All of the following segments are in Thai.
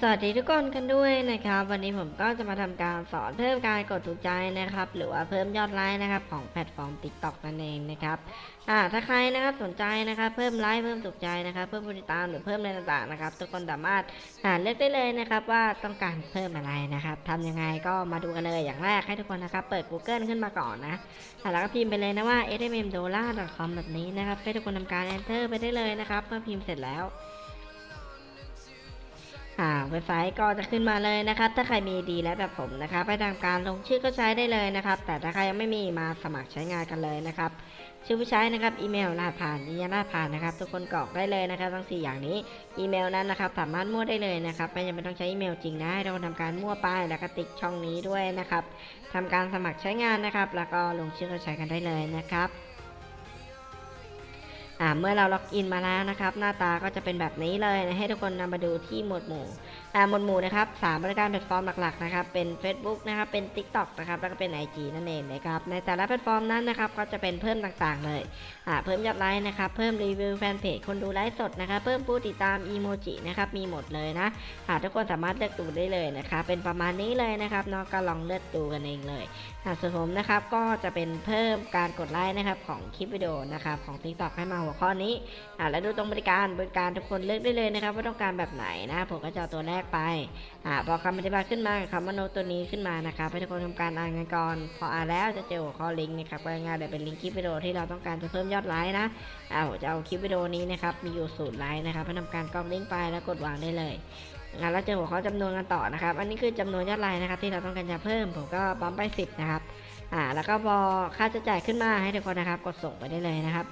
สวัสดีทุกคนกันด้วยนะครับ วันนี้ผมก็จะมาทำการสอนเพิ่มการกดถูกใจนะครับ หรือว่าเพิ่มยอดไลค์นะครับ ของแพลตฟอร์ม TikTok นั่นเองนะครับอ่าถ้าใครนะครับสนใจนะครับ เพิ่มไลค์เพิ่มถูกใจนะครับ เพิ่มผู้ติดตามหรือเพิ่มอะไรต่างๆนะครับ ทุกคนสามารถอ่าเลือกได้เลยนะครับว่าต้องการเพิ่มอะไรนะครับทำยังไงก็มาดูกันเลยอย่างแรกให้ทุกคนนะครับเปิด Google ขึ้นมาก่อนนะแล้วก็พิมพ์ไปเลยนะว่า smmdollar.com แบบนี้นะครับให้ทุกคนทำการ enter ไปได้เลยนะครับเมื่อพิมพ์เสร็จแล้ว อ่าเว็บไซต์ก็จะขึ้นมาเลยนะครับ ถ้าใครมีดีและแบบผมนะครับไปทำการลงชื่อก็ใช้ได้เลยนะครับ แต่ถ้าใครยังไม่มีมาสมัครใช้งานกันเลยนะครับ ชื่อผู้ใช้นะครับอีเมลรหัสผ่านยืนยันรหัสผ่านนะครับ ทุกคนกรอกได้เลยนะครับ ทั้ง 4 อย่างนี้อีเมลนั้นนะครับ สามารถมั่วได้เลยนะครับไม่จำเป็นต้องใช้อีเมลจริงนะให้เราทำการมั่วไปแล้วก็ติ๊กช่องนี้ด้วยนะครับทำการสมัครใช้งานนะครับ แล้วก็ลงชื่อก็ใช้กันได้เลยนะครับ เมื่อเราล็อกอินมาแล้วนะครับ หน้าตาก็จะเป็นแบบนี้เลยนะให้ทุกคนนำมาดูที่หมวดหมู่อ่หมวดหมู่นะครับสามบริการแพลตฟอร์มหลักๆนะครับเป็น Facebook นะครับเป็น TikTok นะครับแล้วก็เป็น IG นั่นเองนะครับในแต่ละแพลตฟอร์มนั้นนะครับก็จะเป็นเพิ่มต่างๆเลยเพิ่มยอดไลค์นะครับเพิ่มรีวิวแฟนเพจคนดูไลฟ์สดนะครับเพิ่มผู้ติดตามอีโมจินะครับมีหมดเลยนะทุกคนสามารถเลือกดูได้เลยนะครับเป็นประมาณนี้เลยนะครับเนาะก็ลองเลือกดูกันเองเลยส่วนผมนะครับก็จะเป็นเพิ่มการกดไลค์นะครับของคลิปวิดีโอนะครับของ TikTok ให้มาวข้อนี้อะแล้วดูตรงบริการบริการทุกคนเลือกได้เลยนะครับว่าต้องการแบบไหนนะผมก็จะเอาตัวแรกไปอะพอคำอธิบายขึ้นมาคำว่าโนตัวนี้ขึ้นมานะครับให้ทุกคนทำการอ่านกันก่อนพออ่านแล้วจะเจอหัวข้อลิงก์นะครับง่ายๆเดี๋ยวเป็นลิงก์คลิปวิดีโอที่เราต้องการจะเพิ่มยอดไลค์นะอะผมจะเอาคลิปวิดีโอนี้นะครับมีอยู่ศูนย์ไลค์นะครับให้ทำการกรอกลิงก์ไปแล้วกดวางได้เลยงั้นแล้วเจอหัวข้อจำนวนกันต่อนะครับ อันนี้คือจำนวนยอดไลค์นะครับ ที่เราต้องการจะเพิ่ม ผมก็ปั๊มไป 10 นะครับ อ่า แล้วก็พอค่าใช้จ่ายขึ้นมาให้ทุกคนนะครับ กดส่งไปได้เลยนะครับ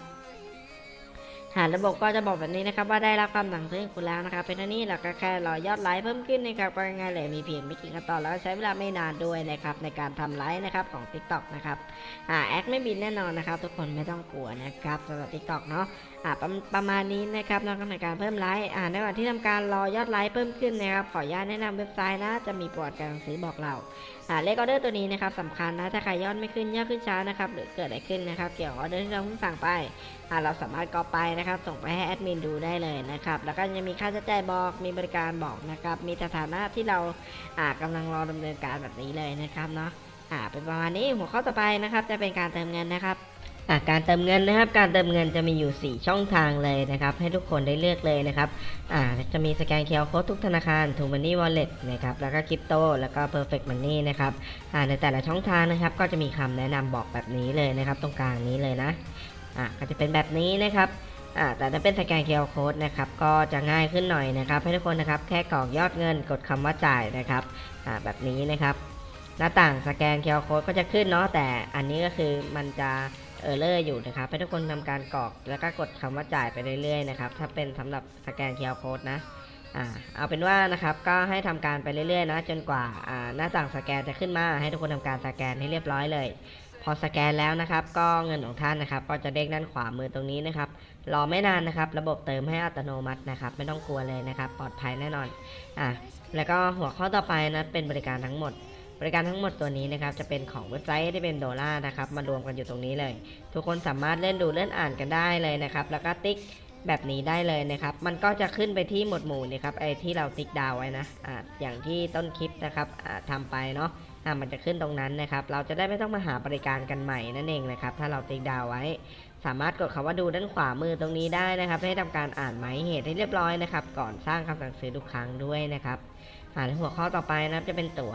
หาระบบก็จะบอกแบบนี้นะครับ ว่าได้รับคำสั่งซื้อของคุณแล้วนะครับ เป็นท่านี้แล้วก็แค่รอ ยอดไลค์เพิ่มขึ้นนะครับก็ง่ายเลยมีเพียงไม่กี่ขั้นตอนแล้วก็ใช้เวลาไม่นานด้วยนะครับในการทำไลค์นะครับของ TikTok นะครับอ่าแอคไม่บินแน่นอนนะครับ ทุกคนไม่ต้องกลัวนะครับสำหรับ TikTok เนาะอ่าประประมาณนี้นะครับนอกจากการเพิ่มไลค์อ่าในวันที่ทำการรอยอดไลค์เพิ่มขึ้นนะครับขออนุญาตแนะนำเว็บไซต์นะจะมีประวัติการซื้อบอกเราอ่าเลขออเดอร์ตัวนี้นะครับสำคัญนะถ้าใครยอดไม่ขึ้นยอดขึ้นช้านะครับหรือเกิดอะไรขึ้นนะครับ เกี่ยวกับออเดอร์ที่เราเพิ่งสั่งไปอ่าเราสามารถก๊อไปนะะครับ ส่งไปให้แอดมินดูได้เลยนะครับ แล้วก็ยังมีค่าใช้จ่ายบอก มีบริการบอกนะครับ มีสถานะที่เราอ่ากำลังรอดำเนินการแบบนี้เลยนะครับเนาะอ่าเป็นประมาณนี้หัวข้อต่อไปนะครับ จะเป็นการเติมเงินนะครับอ่าการเติมเงินนะครับ การเติมเงินจะมีอยู่ 4 ช่องทางเลยนะครับ ให้ทุกคนได้เลือกเลยนะครับอ่าจะมีสแกนเคอร์โค้ดทุกธนาคารทูมันนี่วอลเล็ตนะครับ แล้วก็คริปโต แล้วก็ Perfect Money นนี่นะครับอ่าในแต่ละช่องทางนะครับ ก็จะมีคำแนะนำบอกแบบนี้เลยนะครับ ตรงกลางนี้เลยนะอ่าก็จะเป็นแบบนี้นะครับ แต่ถ้าเป็นสแกนเคอร์โค้ดนะครับก็จะง่ายขึ้นหน่อยนะครับให้ทุกคนนะครับแค่กรอกยอดเงินกดคำว่าจ่ายนะครับแบบนี้นะครับ หน้าต่างสแกนเคอร์โค้ดก็จะขึ้นเนาะแต่อันนี้ก็คือมันจะเออเลอร์อยู่นะครับให้ทุกคนทำการกรอกแล้วก็กดคำว่าจ่ายไปเรื่อยๆนะครับถ้าเป็นสำหรับสแกนเคอร์โค้ดนะอ่าเอาเป็นว่านะครับก็ให้ทำการไปเรื่อยๆนะจนกว่าอ่าหน้าต่างสแกนจะขึ้นมาให้ทุกคนทำการสแกนให้เรียบร้อยเลย พอสแกนแล้วนะครับ ก็เงินของท่านนะครับ ก็จะเด้งด้านขวามือตรงนี้นะครับ รอไม่นานนะครับ ระบบเติมให้อัตโนมัตินะครับ ไม่ต้องกลัวเลยนะครับ ปลอดภัยแน่นอนอะแล้วก็หัวข้อต่อไปนะเป็นบริการทั้งหมด บริการทั้งหมดตัวนี้นะครับ จะเป็นของเว็บไซต์ที่เป็นโดลลานะครับ มารวมกันอยู่ตรงนี้เลย ทุกคนสามารถเล่นดูเล่นอ่านกันได้เลยนะครับ แล้วก็ติ๊กแบบนี้ได้เลยนะครับ มันก็จะขึ้นไปที่หมวดหมู่นี่ครับไอ้ที่เราติ๊กดาวไว้นะอ่าอย่างที่ต้นคลิปนะครับอ่าทำไปเนาะ อ่ามันจะขึ้นตรงนั้นนะครับ เราจะได้ไม่ต้องมาหาบริการกันใหม่นั่นเองนะครับ ถ้าเราติ๊กดาวไว้ สามารถกดคำว่าดูด้านขวามือตรงนี้ได้นะครับ ให้ทำการอ่านหมายเหตุให้เรียบร้อยนะครับ ก่อนสร้างคำสั่งซื้อทุกครั้งด้วยนะครับอ่านหัวข้อต่อไปนะครับจะเป็นตั๋ว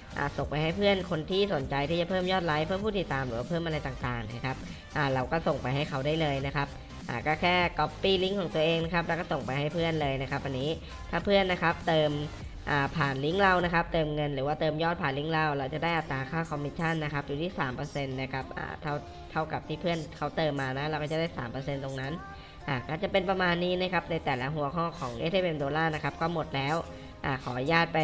ส่งไปให้เพื่อนคนที่สนใจที่จะเพิ่มยอดไลค์เพิ่มผู้ติดตามหรือเพิ่มอะไรต่างๆนะครับเราก็ส่งไปให้เขาได้เลยนะครับก็แค่ copy ลิงก์ของตัวเองนะครับแล้วก็ส่งไปให้เพื่อนเลยนะครับอันนี้ถ้าเพื่อนนะครับเติมผ่านลิงก์เรานะครับเติมเงินหรือว่าเติมยอดผ่านลิงก์เรา เราจะได้อัตราค่าคอมมิชชั่นนะครับอยู่ที่3%นะครับเท่าเท่ากับที่เพื่อนเขาเติมมานะเราก็จะได้ 3%ตรงนั้นอ่าก็จะเป็นประมาณนี้นะครับในแต่ละหัวข้อของ s m ดอลลาร์นะครับก็หมดแล้ว อ่าขออนุญาตไป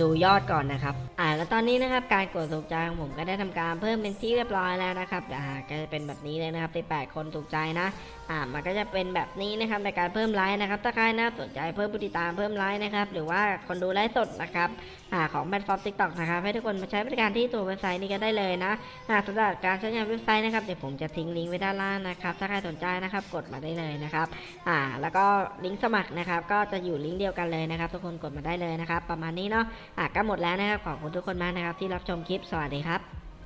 ดูยอดก่อนนะครับ อ่าแล้วตอนนี้นะครับการกดถูกใจของผมก็ได้ทำการเพิ่มเป็นที่เรียบร้อยแล้วนะครับอ่าก็จะเป็นแบบนี้เลยนะครับที่8คนถูกใจนะ อ่ามันก็จะเป็นแบบนี้นะครับในการเพิ่มไลค์นะครับ ถ้าใครนะสนใจเพิ่มผู้ติดตามเพิ่มไลค์นะครับ หรือว่าคนดูไลฟ์สดนะครับอ่าของแพลตฟอร์ม TikTok นะครับ ให้ทุกคนมาใช้บริการที่ตัวเว็บไซต์นี้ก็ได้เลยนะอ่าสำหรับการใช้งานเว็บไซต์นะครับเดี๋ยวผมจะทิ้งลิงก์ไว้ด้านล่างนะครับ ถ้าใครสนใจนะครับกดมาได้เลยนะครับอ่าแล้วก็ลิงก์สมัครนะครับ ก็จะอยู่ลิงก์เดียวกันเลยนะครับ ทุกคนกดมาได้เลยนะครับ ประมาณนี้เนาะอะก็หมดแล้วนะครับขอบคุณทุกคนมากนะครับที่รับชมคลิปสวัสดีครับ